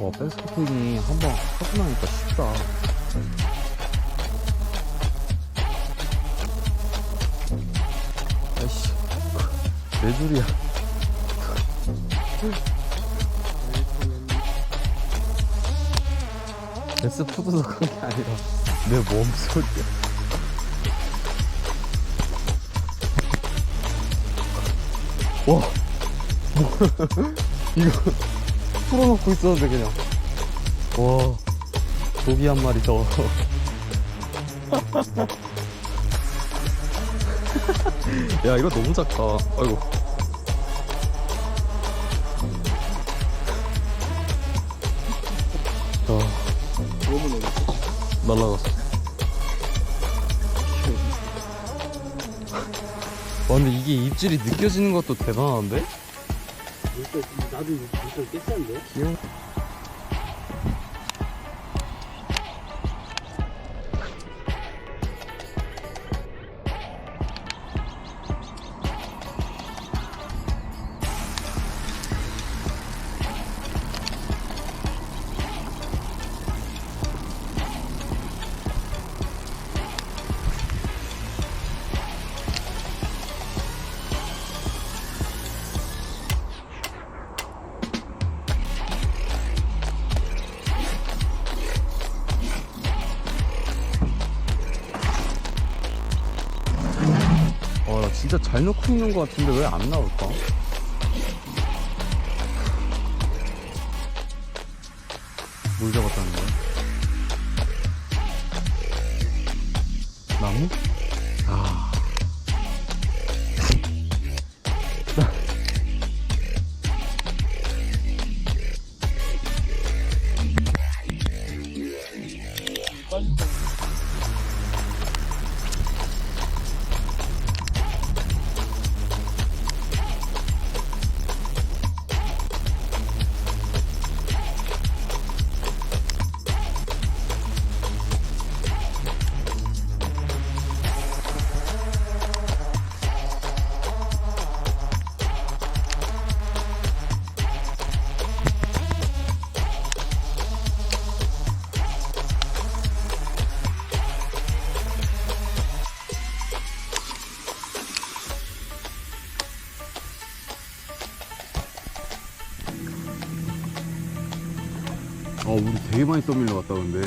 어, 백스코팅이 한번 하고 나니까 쉽다. 아이씨, 내 줄이야. 베스푸드도 그런 게 아니라 내 몸소리야. 와, 뭐, 이거 풀어놓고 있었는데 그냥. 와, 고기 한 마리 더. 야, 이거 너무 작다. 아이고. 아, 너무 너무 날라갔어. 와, 근데 이게 입질이 느껴지는 것도 대단한데? 물살 나도 물살 깼었는데 귀여워. 진짜 잘 넣고 있는 것 같은데 왜 안 나올까? 뭘 잡았다는 거야? 나무? 아. 어, 우리 되게 많이 떠밀려 갔다 근데.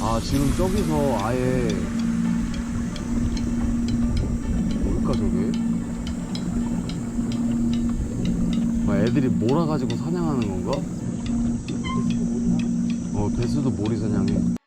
아, 지금 저기서 아예 뭘까 저게? 막 애들이 몰아가지고 사냥하는 건가? 어, 배수도 몰이 사냥해.